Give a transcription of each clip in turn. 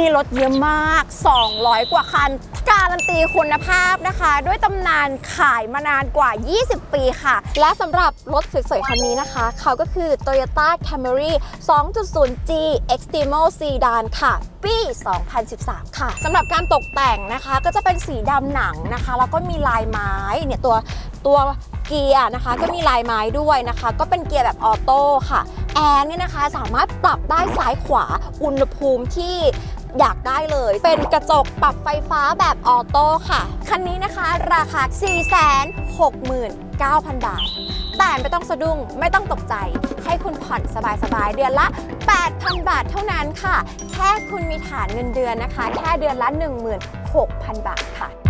มีรถเยอะมาก 200 กว่าคัน การันตีคุณภาพนะคะ ด้วยตำนานขายมานานกว่า 20 ปีค่ะ และสำหรับรถสวยๆ คันนี้นะคะ เขาก็คือ Toyota Camry 2.0G Extremo Sedan ค่ะ ปี 2013 ค่ะ สำหรับการตกแต่งนะคะ ก็จะเป็นสีดำหนังนะคะ แล้วก็มีลายไม้ เนี่ยตัวตัวเกียร์นะคะ ก็มีลายไม้ด้วยนะคะ ก็เป็นเกียร์แบบออโต้ค่ะ แอร์เนี่ยนะคะสามารถปรับได้ซ้ายขวาอุณหภูมิที่ อยากได้เลย เป็นกระจกปรับไฟฟ้าแบบออโต้ค่ะ คันนี้นะคะราคา 469,000 บาท แต่ไม่ต้องสะดุ้งไม่ต้องตกใจ ให้คุณผ่อนสบายๆ เดือนละ 8,000 บาทเท่านั้นค่ะ แค่คุณมีฐานเงินเดือนนะคะ แค่เดือนละ 16,000 บาทค่ะ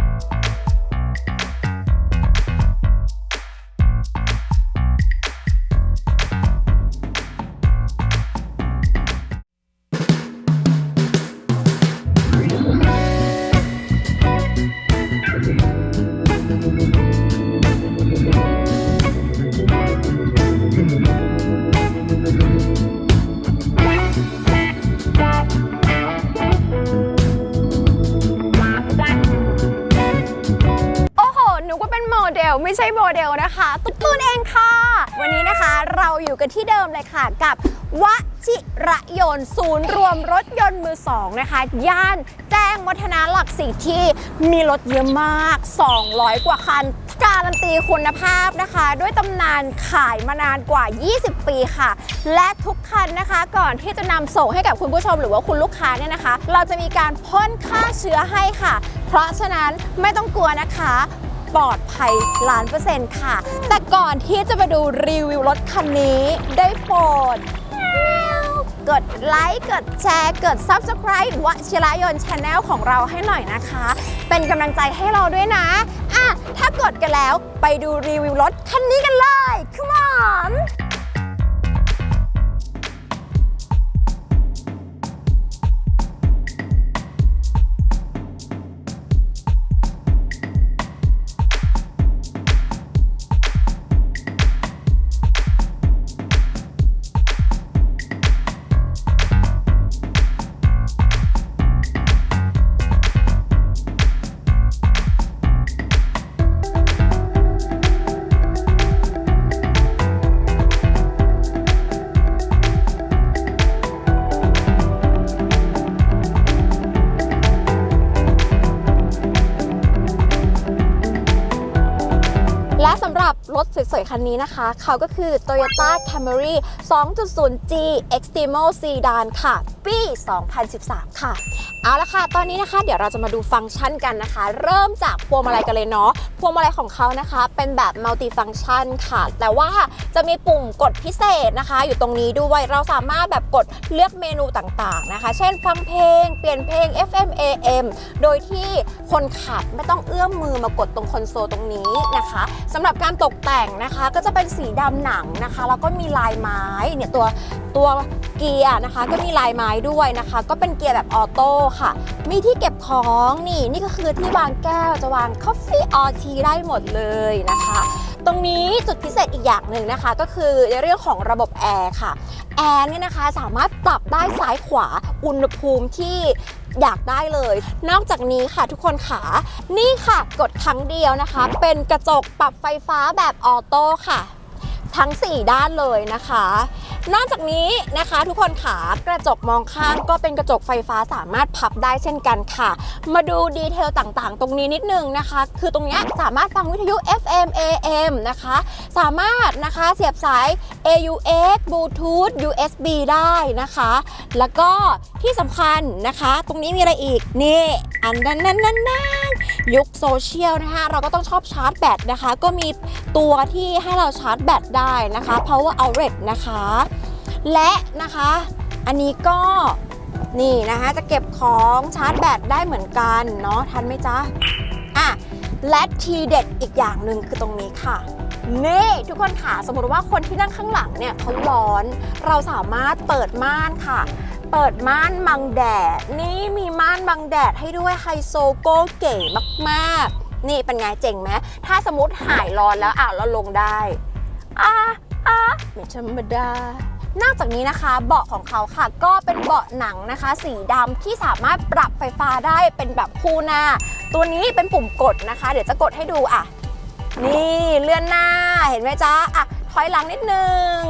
โอ้โห หนูก็เป็นโมเดล ไม่ใช่โมเดลนะคะ ตุ๊กตูนเองค่ะ วันนี้นะคะ อยู่กันที่เดิมเลยค่ะกับวชิระยนต์ศูนย์รวมรถยนต์มือสองนะคะ ย่านแจ้งวัฒนาหลักสี่ที่มีรถเยอะมาก 200 กว่าคัน การันตีคุณภาพนะคะ ด้วยตำนานขายมานานกว่า 20 ปีค่ะ และทุกคันนะคะก่อนที่จะนำส่งให้กับคุณผู้ชมหรือว่าคุณลูกค้าเนี่ยนะคะ เราจะมีการพ่นฆ่าเชื้อให้ค่ะ เพราะฉะนั้นไม่ต้องกลัวนะคะ ปลอดภัยล้านเปอร์เซ็นต์ค่ะ แต่ก่อนที่จะมาดูรีวิวรถคันนี้ได้โปรดกดไลค์ กดแชร์ กด Subscribe วชิรายนชาแนลของเราให้หน่อยนะคะ เป็นกำลังใจให้เราด้วยนะ อะ ถ้ากดกันแล้วไปดูรีวิวรถคันนี้กันเลย Come on หรับรถสวยๆ คันนี้นะคะ เขาก็คือ Toyota Camry 2.0G Extremo Sedan ค่ะ ปี 2013 ค่ะ เอาละค่ะ ตอนนี้นะคะ เดี๋ยวเราจะมาดูฟังก์ชันกันนะคะ เริ่มจากพวงมาลัยกันเลยเนาะ พวงมาลัยของเขานะคะ เป็นแบบมัลติฟัง c t ชันค่ะ แต่ว่าจะมีปุ่มกดพิเศษนะคะ อยู่ตรงนี้ด้วย เราสามารถแบบกดเลือกเมนูต่างๆนะคะ เช่น ฟังเพลง เปลี่ยนเพลง FM AM โดยที่คนขับไม่ต้องเอื้อมมือมากดตรงคอนโซลตรงนี้นะคะสำหรับการตกแต่งนะคะ ก็จะเป็นสีดำหนังนะคะ แล้วก็มีลายไม้เนี่ยตัวตัวเกียร์นะคะ ก็มีลายไม้ด้วยนะคะ ก็เป็นเกียร์แบบออโต้ค่ะ มีที่เก็บของนี่นี่ก็คือที่วางแก้วจะวาง Coffee or Tea ได้หมดเลยนะคะ ตรงนี้จุดพิเศษอีกอย่างหนึ่งนะคะ ก็คือในเรื่องของระบบแอร์ค่ะแอร์เนี่ยนะคะสามารถปรับได้ซ้ายขวาอุณหภูมิที่อยากได้เลย นอกจากนี้ค่ะทุกคนขานี่ค่ะกดครั้งเดียวนะคะ เป็นกระจกปรับไฟฟ้าแบบออโต้ค่ะ ทั้ง 4 ด้านเลยนะคะ นอกจากนี้นะคะทุกคนขากระจกมองข้างก็เป็นกระจกไฟฟ้าสามารถพับได้เช่นกันค่ะ มาดูดีเทลต่างๆ ตรงนี้นิดนึงนะคะ คือตรงเนี้ยสามารถฟังวิทยุ FM AM นะคะ สามารถนะคะเสียบสาย AUX Bluetooth USB ได้นะคะ แล้วก็ที่สำคัญนะคะ ตรงนี้มีอะไรอีก นี่ อันนั้นนั่นนั่นนั่น ยุคโซเชียลนะคะ เราก็ต้องชอบชาร์จแบตนะคะ ก็มีตัวที่ให้เราชาร์จแบตได้นะคะ power outlet นะคะ และนะคะ อันนี้ก็นี่นะคะจะเก็บของชาร์จแบตได้เหมือนกันเนาะทันไหมจ๊ะอะและทีเด็ดอีกอย่างหนึ่งคือตรงนี้ค่ะนี่ทุกคนค่ะสมมติว่าคนที่นั่งข้างหลังเนี่ยเขาร้อน เราสามารถเปิดม่านค่ะ เปิดม่านบังแดด นี่มีม่านบังแดดให้ด้วยไฮโซโก้เก๋มากๆ นี่เป็นไงเจ๋งไหมถ้าสมมติหายร้อนแล้วอะเราลงได้อะอะไม่ธรรมดานอกจากนี้นะคะเบาะของเขาค่ะ ก็เป็นเบาะหนังนะคะ สีดำที่สามารถปรับไฟฟ้าได้เป็นแบบคู่หน้า ตัวนี้เป็นปุ่มกดนะคะ เดี๋ยวจะกดให้ดูอะ นี่เลื่อนหน้าเห็นไหมจ๊ะอะถอยหลังนิดนึง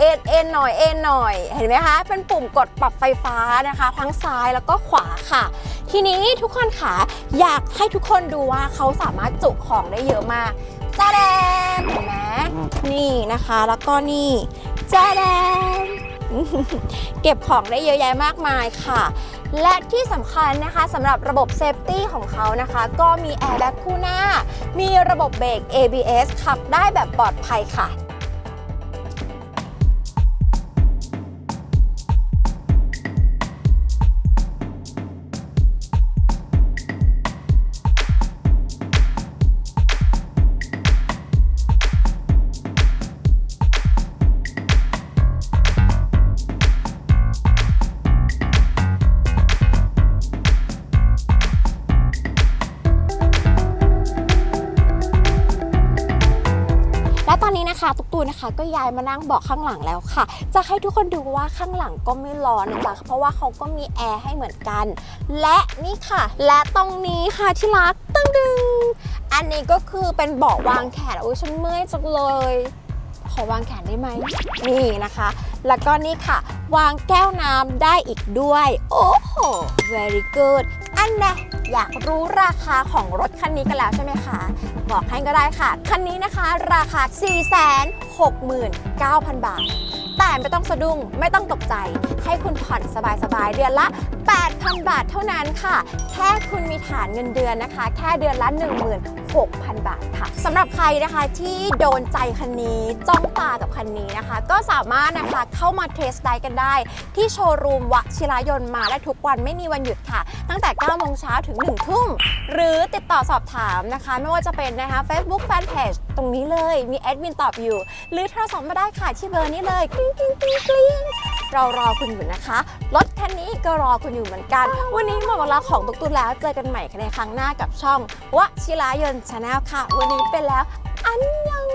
เอ็นเอ็นหน่อยเอ็นหน่อย เห็นไหมคะ เป็นปุ่มกดปรับไฟฟ้านะคะ ทั้งซ้ายแล้วก็ขวาค่ะ ทีนี้ทุกคนค่ะอยากให้ทุกคนดูว่าเขาสามารถจุของได้เยอะมากจ้าแดมเห็นไหมนี่นะคะ แล้วก็นี่จ้าแดมเก็บของได้เยอะแยะมากมายค่ะ และที่สำคัญนะคะสำหรับระบบเซฟตี้ของเขานะคะ ก็มีแอร์แบ็กคู่หน้า มีระบบเบรก ABS ขับได้แบบปลอดภัยค่ะ คะตุกตูนะคะ ก็ย้ายมานั่งเบาะข้างหลังแล้วค่ะ จะให้ทุกคนดูว่าข้างหลังก็ไม่ร้อนนะจ๊ะเพราะว่าเขาก็มีแอร์ให้เหมือนกัน และนี่ค่ะ และตรงนี้ค่ะที่รักตึงดึงอันนี้ก็คือเป็นเบาะวางแขนอุ้ยฉันเมื่อยจังเลยขอวางแขนได้ไหมนี่นะคะ แล้วก็นี่ค่ะ วางแก้วน้ำได้อีกด้วย โอ้โห very good อันนะอยากรู้ราคาของรถคันนี้กันแล้วใช่ไหมคะ บอกให้ก็ได้ค่ะ คันนี้นะคะราคา 469,000 บาท แต่ไม่ต้องสะดุ้งไม่ต้องตกใจ ให้คุณผ่อนสบายๆเดือนละ 8,000 บาทเท่านั้นค่ะ แค่คุณมีฐานเงินเดือนนะคะ แค่เดือนละ 16,000 บาทค่ะสำหรับใครนะคะที่โดนใจคันนี้จ้องตากับคันนี้นะคะ ก็สามารถนะคะเข้ามาเทสไดกันได้ ที่โชว์รูมวชิรายน์มาได้ทุกวันไม่มีวันหยุดค่ะ ตั้งแต่9โมงเช้าถึง 1 ทุ่ม หรือติดต่อสอบถามนะคะ ไม่ว่าจะเป็นนะคะ Facebook Fanpage ตรงนี้เลยมีแอดมินตอบอยู่ หรือโทรศัพท์มาได้ค่ะที่เบอร์นี้เลยกริ๊งกริ๊งกริ๊งกริ๊ง เรารอคุณอยู่นะคะ รถคันนี้ก็รอคุณอยู่เหมือนกัน วันนี้หมดเวลาของตุ๊กตุ๊แล้วเจอกันใหม่ในครั้งหน้ากับช่องวชิรายนชาแนลค่ะ วันนี้ไปแล้ว อันยัง